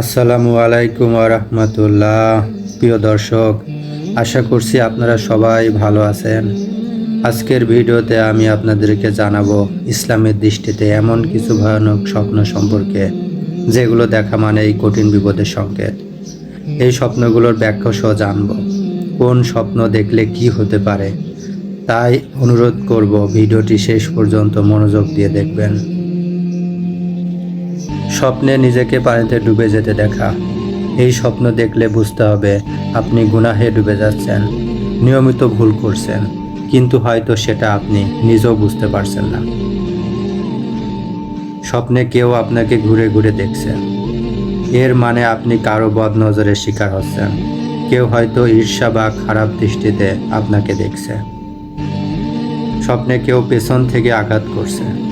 আসসালামু আলাইকুম রহমতুল্লাহ। প্রিয় দর্শক, আশা করছি আপনারা সবাই ভালো আছেন। আজকের ভিডিওতে আমি আপনাদেরকে জানাব ইসলামের দৃষ্টিতে এমন কিছু ভয়ানক স্বপ্ন সম্পর্কে, যেগুলো দেখা মানে এই কঠিন বিপদের সংকেত। এই স্বপ্নগুলোর ব্যাখ্যা সহ জানব। কোন স্বপ্ন দেখলে কি হতে পারে? তাই অনুরোধ করব ভিডিওটি শেষ পর্যন্ত মনোযোগ দিয়ে দেখবেন। স্বপ্নে নিজেকে পানিতে ডুবে যেতে দেখা। এই স্বপ্ন দেখলে বুঝতে হবে আপনি গুনাহে ডুবে যাচ্ছেন, নিয়মিত ভুল করছেন, কিন্তু হয়তো সেটা আপনি নিজেও বুঝতে পারছেন না। স্বপ্নে কেউ আপনাকে ঘুরে ঘুরে দেখছে। এর মানে আপনি কারও বদ নজরের শিকার হচ্ছেন। কেউ হয়তো ঈর্ষা বা খারাপ দৃষ্টিতে আপনাকে দেখছে। স্বপ্নে কেউ পেছন থেকে আঘাত করছে।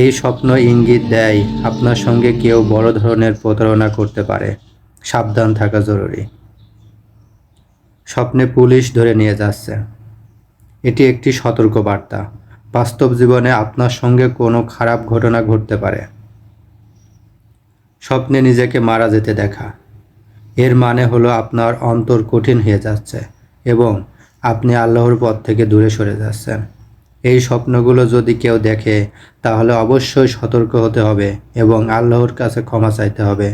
এই স্বপ্ন ইঙ্গিত দেয়, আপনার সঙ্গে কেউ বড় ধরনের প্রতারণা করতে পারে। সাবধান থাকা জরুরি। স্বপ্নে পুলিশ ধরে নিয়ে যাচ্ছে। এটি একটি সতর্ক বার্তা বাস্তব জীবনে আপনার সঙ্গে কোনো খারাপ ঘটনা ঘটতে পারে। স্বপ্নে নিজেকে মারা যেতে দেখা। এর মানে হলো আপনার অন্তর কঠিন হয়ে যাচ্ছে এবং আপনি আল্লাহর পথ থেকে দূরে সরে যাচ্ছেন। এই স্বপ্নগুলো যদি কেউ দেখে, তাহলে অবশ্যই সতর্ক হতে হবে এবং আল্লাহর কাছে ক্ষমা চাইতে হবে।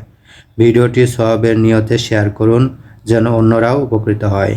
ভিডিওটি সবের নিয়তে শেয়ার করুন, যেন অন্যরাও উপকৃত হয়।